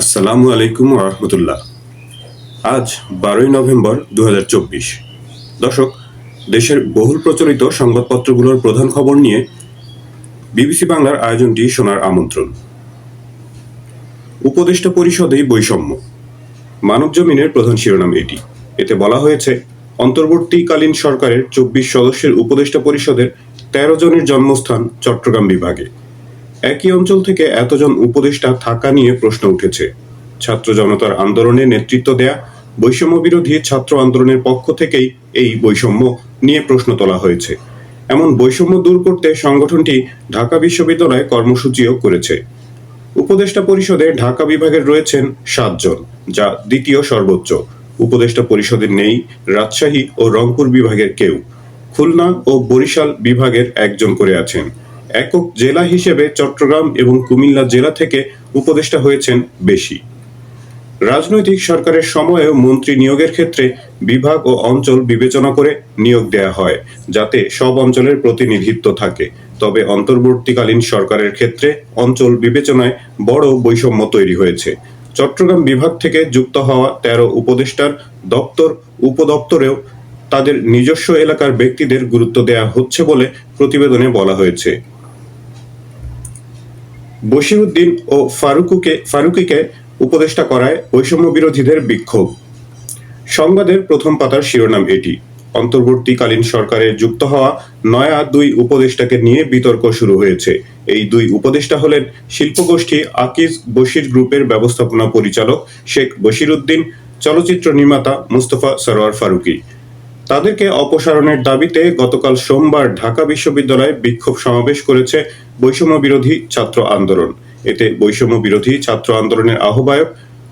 আসসালামু আলাইকুম রহমতুল্লাহ। আজ বারোই নভেম্বর দু দর্শক, দেশের বহুল প্রচলিত সংবাদপত্রগুলোর প্রধান খবর নিয়ে বিবিসি বাংলার আয়োজনটি শোনার আমন্ত্রণ। উপদেষ্টা পরিষদেই বৈষম্য। মানব জমিনের প্রধান শিরোনাম এটি। এতে বলা হয়েছে, অন্তর্বর্তীকালীন সরকারের চব্বিশ সদস্যের উপদেষ্টা পরিষদের তেরো জনের জন্মস্থান চট্টগ্রাম বিভাগে। একই অঞ্চল থেকে এতজন উপদেষ্টা থাকা নিয়ে প্রশ্ন উঠেছে। ছাত্র জনতার আন্দোলনে নেতৃত্ব দেয়া বৈষম্য বিরোধী ছাত্র আন্দোলনের পক্ষ থেকেই এই বৈষম্য নিয়ে প্রশ্ন তোলা হয়েছে। এমন বৈষম্য দূর করতে সংগঠনটি ঢাকা বিশ্ববিদ্যালয়ে কর্মসূচিও করেছে। উপদেষ্টা পরিষদে ঢাকা বিভাগের রয়েছেন সাতজন, যা দ্বিতীয় সর্বোচ্চ। উপদেষ্টা পরিষদে নেই রাজশাহী ও রংপুর বিভাগের কেউ। খুলনা ও বরিশাল বিভাগের একজন করে আছেন। একক জেলা হিসেবে চট্টগ্রাম এবং কুমিল্লা জেলা থেকে উপদেষ্টা হয়েছেন বেশি। রাজনৈতিক সরকারের সময়েও মন্ত্রী নিয়োগের ক্ষেত্রে বিভাগ ও অঞ্চল বিবেচনা করে নিয়োগ দেয়া হয়, যাতে সব অঞ্চলের প্রতিনিধিত্ব থাকে। তবে অন্তর্বর্তীকালীন সরকারের ক্ষেত্রে অঞ্চল বিবেচনায় বড় বৈষম্য তৈরি হয়েছে। চট্টগ্রাম বিভাগ থেকে যুক্ত হওয়া তেরো উপদেষ্টার দপ্তর উপদপ্তরেও তাদের নিজস্ব এলাকার ব্যক্তিদের গুরুত্ব দেয়া হচ্ছে বলে প্রতিবেদনে বলা হয়েছে। বশিরউদ্দিন ও ফারুকুকে, ফারুকিকে উপদেষ্টা করায় বৈষম্য বিরোধীদের বিক্ষোভ। সংবাদের প্রথম পাতার শিরোনাম এটি। অন্তর্বর্তীকালীন সরকারে যুক্ত হওয়া নয়া দুই উপদেষ্টাকে নিয়ে বিতর্ক শুরু হয়েছে। এই দুই উপদেষ্টা হলেন শিল্পগোষ্ঠী আকিজ বশির গ্রুপের ব্যবস্থাপনা পরিচালক শেখ বশিরউদ্দিন চলচ্চিত্র নির্মাতা মুস্তফা সরোয়ার ফারুকি। তাদেরকে অপসারণের দাবিতে গতকাল সোমবার ঢাকা বিশ্ববিদ্যালয়ে বিক্ষোভ সমাবেশ করেছে বৈষম্য বিরোধী ছাত্র আন্দোলন। এতে বৈষম্য বিরোধী ছাত্র আন্দোলনের আহ্বায়ক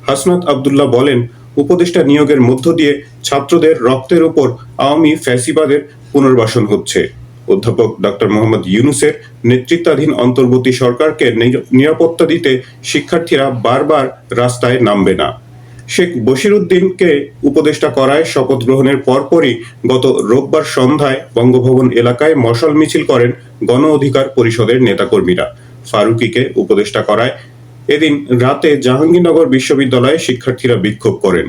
হাসনাত আবদুল্লাহ বলেন, উপদেষ্টা নিয়োগের মধ্য দিয়ে ছাত্রদের রক্তের উপর আওয়ামী ফ্যাসিবাদের পুনর্বাসন হচ্ছে। অধ্যাপক ডক্টর মোহাম্মদ ইউনুসের নেতৃত্বাধীন অন্তর্বর্তী সরকারকে নিরাপত্তা দিতে শিক্ষার্থীরা বারবার রাস্তায় নামবে না। শেখ বশিরউদ্দিনকে উপদেষ্টা করায় শপথ গ্রহণের পরপরই গত রোববার সন্ধ্যায় বঙ্গভবন এলাকায় মশাল মিছিল করেন গণ অধিকার পরিষদের নেতাকর্মীরা। ফারুকিকে উপদেষ্টা করায় এদিন রাতে জাহাঙ্গীরনগর বিশ্ববিদ্যালয়ে শিক্ষার্থীরা বিক্ষোভ করেন।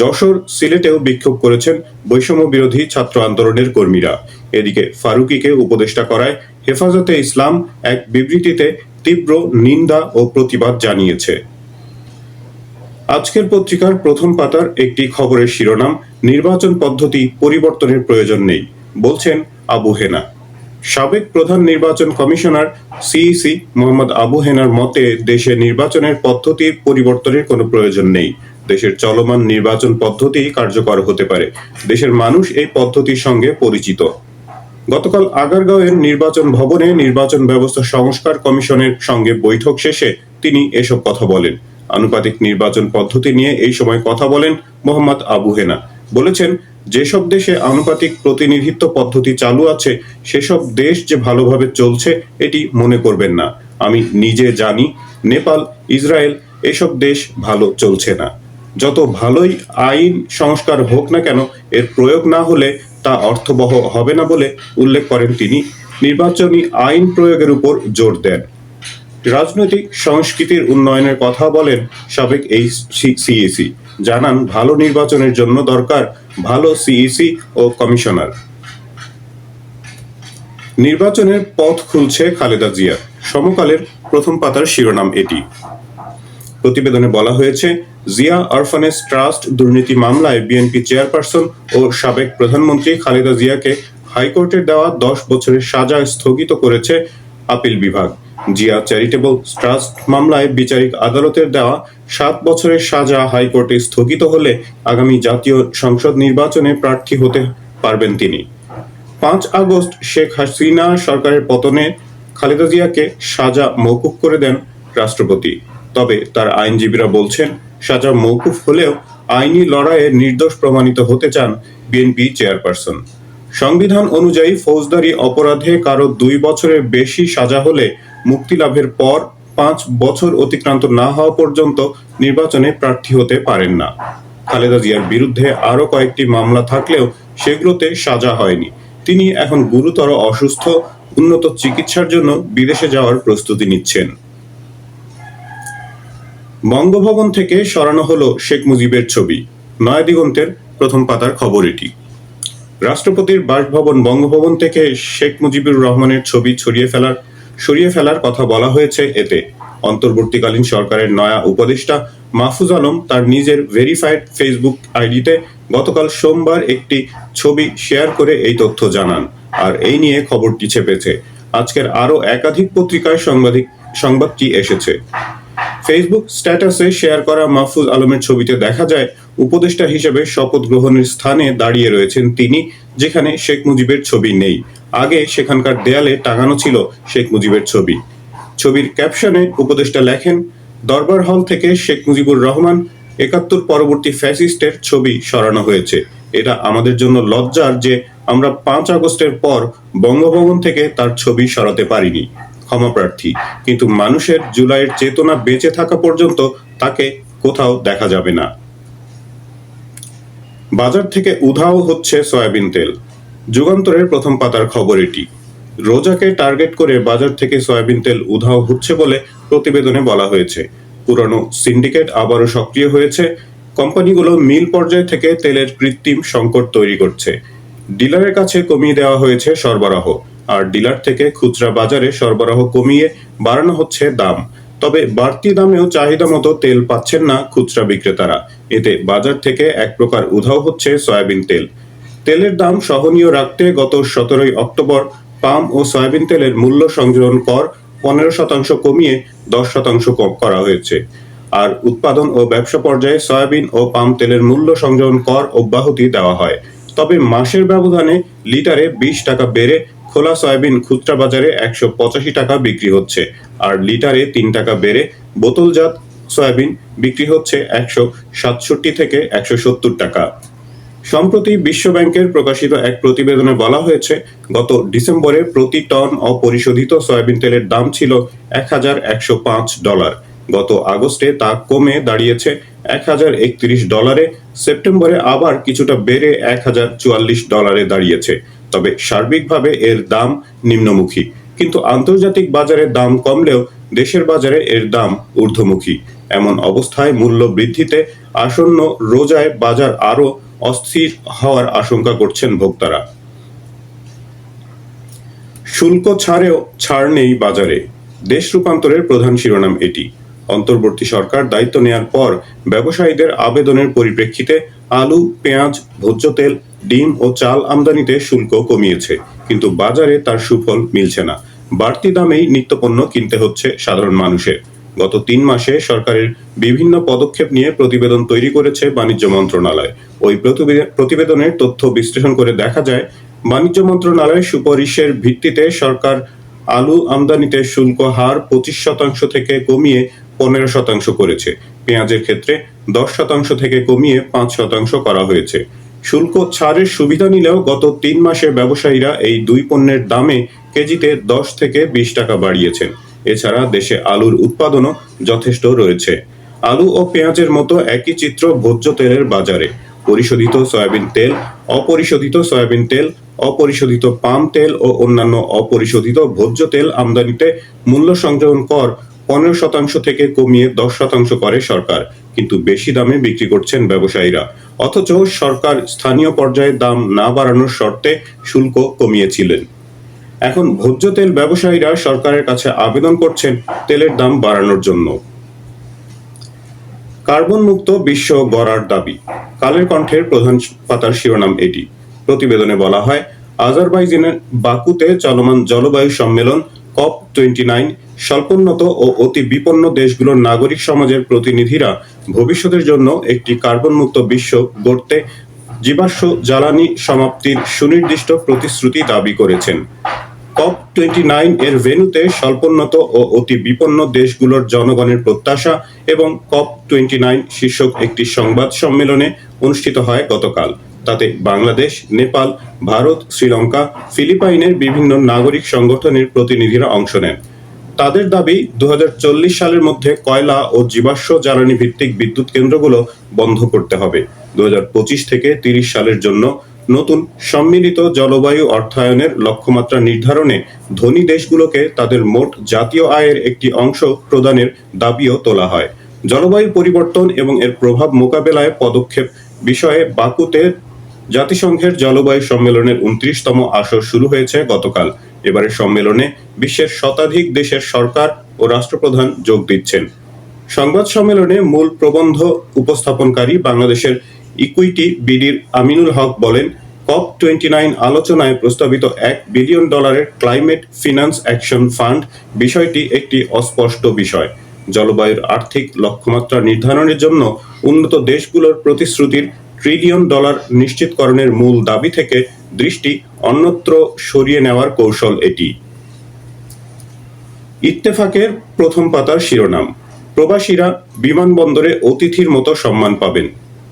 যশোর সিলেটেও বিক্ষোভ করেছেন বৈষম্য বিরোধী ছাত্র আন্দোলনের কর্মীরা। এদিকে ফারুকিকে উপদেষ্টা করায় হেফাজতে ইসলাম এক বিবৃতিতে তীব্র নিন্দা ও প্রতিবাদ জানিয়েছে। আজকের পত্রিকার প্রথম পাতার একটি খবরের শিরোনাম, নির্বাচন পদ্ধতি পরিবর্তনের প্রয়োজন নেই, বলছেন আবু হেনা। সাবেক প্রধান নির্বাচন কমিশনার সিইসি মোহাম্মদ আবু হেনার মতে, দেশে নির্বাচনের পদ্ধতির পরিবর্তনের কোনো প্রয়োজন নেই। দেশের চলমান নির্বাচন পদ্ধতি কার্যকর হতে পারে। দেশের মানুষ এই পদ্ধতির সঙ্গে পরিচিত। গতকাল আগারগাঁওয়ের নির্বাচন ভবনে নির্বাচন ব্যবস্থা সংস্কার কমিশনের সঙ্গে বৈঠক শেষে তিনি এসব কথা বলেন। আনুপাতিক নির্বাচন পদ্ধতি নিয়ে এই সময় কথা বলেন মোহাম্মদ আবু হেনা। বলেছেন, যেসব দেশে আনুপাতিক প্রতিনিধিত্ব পদ্ধতি চালু আছে, সেসব দেশ যে ভালোভাবে চলছে, এটি মনে করবেন না। আমি নিজে জানি, নেপাল, ইসরায়েল, এসব দেশ ভালো চলছে না। যত ভালোই আইন সংস্কার হোক না কেন, এর প্রয়োগ না হলে তা অর্থবহ হবে না বলে উল্লেখ করেন তিনি। নির্বাচনী আইন প্রয়োগের উপর জোর দেন। রাজনৈতিক সংস্কৃতির উন্নয়নের কথা বলেন সাবেক এই সিইসি জানান, ভালো নির্বাচনের জন্য দরকার ভালো সিইসি ও কমিশনার। নির্বাচনের পথ খুলছে খালেদা জিয়া। সমকালের প্রথম পাতার শিরোনাম এটি। প্রতিবেদনে বলা হয়েছে, জিয়া অরফানেস ট্রাস্ট দুর্নীতি মামলায় বিএনপি চেয়ারপারসন ও সাবেক প্রধানমন্ত্রী খালেদা জিয়াকে হাইকোর্টের দেওয়া দশ বছরের সাজা স্থগিত করেছে আপিল বিভাগ। জিয়া চ্যারিটেবল ট্রাস্ট মামলায় বিচারিক আদালতের দেওয়া সাত বছরের সাজা হাইকোর্টে স্থগিত হলে আগামী জাতীয় সংসদ নির্বাচনে প্রার্থী হতে পারবেন তিনি। পাঁচ আগস্ট শেখ হাসিনা সরকারের পতনে খালেদা জিয়াকে সাজা মৌকুফ করে দেন রাষ্ট্রপতি। তবে তার আইনজীবীরা বলছেন, সাজা মৌকুফ হলেও আইনি লড়াইয়ে নির্দোষ প্রমাণিত হতে চান বিএনপি চেয়ারপারসন। সংবিধান অনুযায়ী ফৌজদারি অপরাধে কারও দুই বছরের বেশি সাজা হলে মুক্তি লাভের পর পাঁচ বছর অতিক্রান্ত না হওয়া পর্যন্ত নির্বাচনে প্রার্থী হতে পারেন না। খালেদা জিয়ার বিরুদ্ধে আরও কয়েকটি মামলা থাকলেও সেগুলোতে সাজা হয়নি। তিনি এখন গুরুতর অসুস্থ, উন্নত চিকিৎসার জন্য বিদেশে যাওয়ার প্রস্তুতি নিচ্ছেন। বঙ্গভবন থেকে সরানো হলো শেখ মুজিবের ছবি। নয়াদিগন্তের প্রথম পাতার খবর এটি। রাষ্ট্রপতির বাসভবন বঙ্গভবন থেকে শেখ মুজিবুর রহমানের ছবি ছড়িয়ে ফেলার সরিয়ে ফেলার কথা বলা হয়েছে এতে। অন্তর্বর্তীকালীন সরকারের নয়া উপদেষ্টা মাহফুজ আলম তার নিজের ভেরিফাইড ফেসবুক আইডিতে গতকাল সোমবার একটি ছবি শেয়ার করে এই তথ্য জানান। আর এই নিয়ে খবরটি ছেপেছে। আজকের আরও একাধিক পত্রিকায় সাংবাদিক সংবাদটি এসেছে। ফেসবুক স্ট্যাটাসে শেয়ার করা মাহফুজ আলমের ছবিতে দেখা যায়, উপদেষ্টা হিসেবে শপথ গ্রহণের স্থানে দাঁড়িয়ে রয়েছেন তিনি, যেখানে শেখ মুজিবের ছবি নেই। আগে সেখানকার দেয়ালে টাঙানো ছিল শেখ মুজিবের ছবি। ছবির ক্যাপশনে উপদেষ্টা লেখেন, দরবার হল থেকে শেখ মুজিবুর রহমান একাত্তর পরবর্তী ফ্যাসিস্টের ছবি সরানো হয়েছে। এটা আমাদের জন্য লজ্জার যে আমরা পাঁচ আগস্টের পর বঙ্গভবন থেকে তার ছবি সরাতে পারিনি। ক্ষমা প্রার্থী, কিন্তু মানুষের জুলাইয়ের চেতনা বেঁচে থাকা পর্যন্ত তাকে কোথাও দেখা যাবে না। বাজার থেকে উধাও হচ্ছে সয়াবিন তেল। যুগান্তরের প্রথম পাতার খবর এটি। রোজাকে টার্গেট করে বাজার থেকে সয়াবিন তেল উধাও হচ্ছে বলে প্রতিবেদনে বলা হয়েছে। পুরনো সিন্ডিকেট আবারও সক্রিয় হয়েছে। কোম্পানিগুলো মিল পর্যায় থেকে তেলের কৃত্রিম সংকট তৈরি করছে। ডিলারের কাছে কমিয়ে দেওয়া হয়েছে সরবরাহ। আর ডিলার থেকে খুচরা বাজারে সরবরাহ কমিয়ে বাড়ানো হচ্ছে দাম। তবে বাড়তি দামেও চাহিদা মতো তেল পাচ্ছেন না খুচরা বিক্রেতারা। এতে বাজার থেকে এক প্রকার উধাও হচ্ছে সয়াবিন তেল। তেলের দাম সহনীয় রাখতে গত সতেরোই অক্টোবর পাম ও সয়াবিন তেলের মূল্য সংযোজন কর পনেরো শতাংশ কমিয়ে দশ শতাংশ কম করা হয়েছে। আর উৎপাদন ও ব্যবসা পর্যায়ে সয়াবিন ও পাম তেলের মূল্য সংযোজন কর অব্যাহতি দেওয়া হয়। তবে মাসের ব্যবধানে লিটারে বিশ টাকা বেড়ে খোলা সয়াবিন খুচরা বাজারে একশো পঁচাশি টাকা বিক্রি হচ্ছে আর লিটারে তিন টাকা বেড়ে বোতলজাত সয়াবিন বিক্রি হচ্ছে একশো সাতষট্টি থেকে একশো সত্তর টাকা। সম্প্রতি বিশ্ব ব্যাংকের প্রকাশিত এক প্রতিবেদনে বলা হয়েছে, গত ডিসেম্বরে প্রতি টন অপরিশোধিত সয়াবিন তেলের দাম ছিল এক হাজার একশো পাঁচ ডলার। গত আগস্টে তা কমে দাঁড়িয়েছে এক হাজার একত্রিশ ডলারে, সেপ্টেম্বরে আবার কিছুটা বেড়ে এক হাজার চুয়াল্লিশ ডলারে দাঁড়িয়েছে। তবে সার্বিকভাবে এর দাম নিম্নমুখী। কিন্তু আন্তর্জাতিক বাজারে দাম কমলেও দেশের বাজারে এর দাম ঊর্ধ্বমুখী। এমন অবস্থায় মূল্য বৃদ্ধিতে আসন্ন রোজায় বাজার আরও অস্থির হওয়ার আশঙ্কা করছেন ভোক্তারা। শুল্ক ছাড়েও ছাড় নেই বাজারে। দেশ রূপান্তরের প্রধান শিরোনাম এটি। অন্তর্বর্তী সরকার দায়িত্ব নেয়ার পর ব্যবসায়ীদের আবেদনের পরিপ্রেক্ষিতে আলু, পেঁয়াজ, ভোজ্য তেল, ডিম ও চাল আমদানিতে শুল্ক কমিয়েছে। কিন্তু বাজারে তার সুফল মিলছে না। বাড়তি দামেই নিত্যপণ্য কিনতে হচ্ছে সাধারণ মানুষের। গত তিন মাসে সরকারের বিভিন্ন পদক্ষেপ নিয়ে প্রতিবেদন তৈরি করেছে বাণিজ্য মন্ত্রণালয়। ওই প্রতিবেদনের তথ্য বিশ্লেষণ করে দেখা যায়, বাণিজ্য মন্ত্রণালয়ের সুপারিশের ভিত্তিতে সরকার আলু আমদানিতে শুল্ক হার পঁচিশ শতাংশ থেকে কমিয়ে পনেরো শতাংশ করেছে। পেঁয়াজের ক্ষেত্রে দশ শতাংশ থেকে কমিয়ে পাঁচ শতাংশ করা হয়েছে। শুল্ক ছাড়ের সুবিধা নিলেও গত তিন মাসে ব্যবসায়ীরা এই দুই পণ্যের দামে কেজিতে দশ থেকে বিশ টাকা বাড়িয়েছেন। এছাড়া দেশে আলুর উৎপাদনও যথেষ্ট রয়েছে। আলু ও পেঁয়াজের মতো একই চিত্র ভোজ্য তেলের বাজারে। পরিশোধিত সয়াবিন তেল, অপরিশোধিত সয়াবিন তেল, অপরিশোধিত পাম তেল ও অন্যান্য অপরিশোধিত ভোজ্য তেল আমদানিতে মূল্য সংযোজন কর পনেরো শতাংশ থেকে কমিয়ে দশ শতাংশ করে সরকার। কিন্তু বেশি দামে বিক্রি করছেন ব্যবসায়ীরা। অথচ সরকার স্থানীয় পর্যায়ে দাম না বাড়ানোর শর্তে শুল্ক কমিয়েছিলেন। এখন ভোজ্য তেল ব্যবসায়ীরা সরকারের কাছে আবেদন করছেন তেলের দাম বাড়ানোর জন্য। কার্বন মুক্ত বিশ্ব গড়ার দাবি। কালের কণ্ঠের প্রধান পাতার শিরোনাম এটি। প্রতিবেদনে বলা হয়, আজারবাইজানের বাকুতে চলমান জলবায়ু সম্মেলন কপ টোয়েন্টি নাইন স্বল্পোন্নত ও অতি বিপন্ন দেশগুলোর নাগরিক সমাজের প্রতিনিধিরা ভবিষ্যতের জন্য একটি কার্বন মুক্ত বিশ্ব গড়তে জীবাশ্ম জ্বালানি সমাপ্তির সুনির্দিষ্ট প্রতিশ্রুতি দাবি করেছেন। কপ টোয়েন্টি নাইন এর ভেন্যুতে স্বল্পোন্নত ও অতি বিপন্ন দেশগুলোর জনগণের প্রত্যাশা এবং কপ টোয়েন্টি নাইন শীর্ষক একটি সংবাদ সম্মেলনে অনুষ্ঠিত হয় গতকাল। তাতে বাংলাদেশ, নেপাল, ভারত, শ্রীলঙ্কা, ফিলিপাইনের বিভিন্ন নাগরিক সংগঠনের প্রতিনিধিরা অংশ নেন। তাদের দাবি দু হাজার চল্লিশ সালের মধ্যে কয়লা ও জীবাশ্ম জ্বালানি ভিত্তিক বিদ্যুৎ কেন্দ্রগুলো বন্ধ করতে হবে। দু হাজার পঁচিশ থেকে তিরিশ সালের জন্য নতুন সম্মিলিত জলবায়ু অর্থায়নের লক্ষ্যমাত্রা নির্ধারণে ধনী দেশগুলোকে তাদের মোট জাতীয় আয়ের একটি অংশ প্রদানের দাবিও তোলা হয়। জলবায়ু পরিবর্তন এবং এর প্রভাব মোকাবেলায় পদক্ষেপ বিষয়ে বাকুতে জাতিসংঘের জলবায়ু সম্মেলনের উনত্রিশতম আসর শুরু হয়েছে গতকাল। এবারের সম্মেলনে বিশ্বের শতাধিক দেশের সরকার ও রাষ্ট্রপ্রধান যোগ দিচ্ছেন। সংবাদ সম্মেলনে মূল প্রবন্ধ উপস্থাপনকারী বাংলাদেশের ইকুইটি বিডির আমিনুল হক বলেন কপ টোয়েন্টি নাইন আলোচনায় প্রস্তাবিত এক বিলিয়ন ডলারের ক্লাইমেট ফিনান্স অ্যাকশন ফান্ড বিষয়টি একটি অস্পষ্ট বিষয়। জলবায়ুর আর্থিক লক্ষ্যমাত্রা নির্ধারণের জন্য উন্নত দেশগুলোর প্রতিশ্রুতির ট্রিলিয়ন ডলার নিশ্চিতকরণের মূল দাবি থেকে দৃষ্টি অন্যত্র সরিয়ে নেওয়ার কৌশল এটি। ইত্তেফাকের প্রথম পাতার শিরোনাম, প্রবাসীরা বিমানবন্দরে অতিথির মতো সম্মান পাবেন।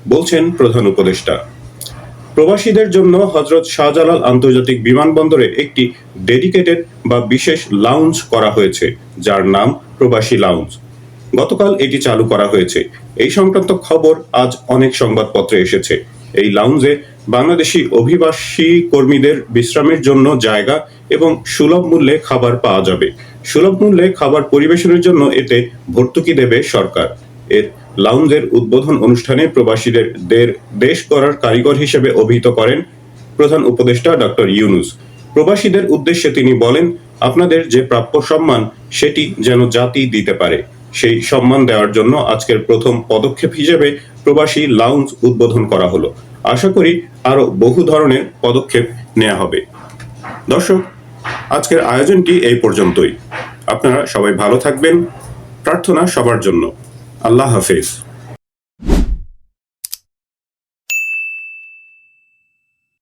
বলছেন প্রধান উপদেষ্টা। প্রবাসীদের জন্য হজরত শাহজালাল আন্তর্জাতিক বিমানবন্দরে একটি ডেডিকেটেড বা বিশেষ লাউঞ্জ করা হয়েছে, যার নাম প্রবাসী লাউঞ্জ গতকাল এটি চালু করা হয়েছে। এই সংক্রান্ত খবর আজ অনেক সংবাদপত্রে এসেছে। এই লাউঞ্জে বাংলাদেশি অভিবাসী কর্মীদের বিশ্রামের জন্য জায়গা এবং সুলভ মূল্যে খাবার পাওয়া যাবে। সুলভ মূল্যে খাবার পরিবেশনের জন্য এতে ভর্তুকি দেবে সরকার। এর লাউঞ্জের উদ্বোধন অনুষ্ঠানে প্রবাসীদের দের- দেশ করার কারিগর হিসেবে অভিহিত করেন প্রধান উপদেষ্টা ডক্টর ইউনুস। প্রবাসীদের উদ্দেশ্যে তিনি বলেন, আপনাদের যে প্রাপ্য সম্মান, সেটি যেন জাতি দিতে পারে। সেই সম্মান দেওয়ার জন্য আজকের প্রথম পদক্ষেপ হিসেবে প্রবাসী লাউঞ্জ উদ্বোধন করা হলো। আশা করি আরও বহু ধরনের পদক্ষেপ নেওয়া হবে। দর্শক, আজকের আয়োজনটি এই পর্যন্তই। আপনারা সবাই ভালো থাকবেন। প্রার্থনা সবার জন্য। আল্লাহ হাফেজ।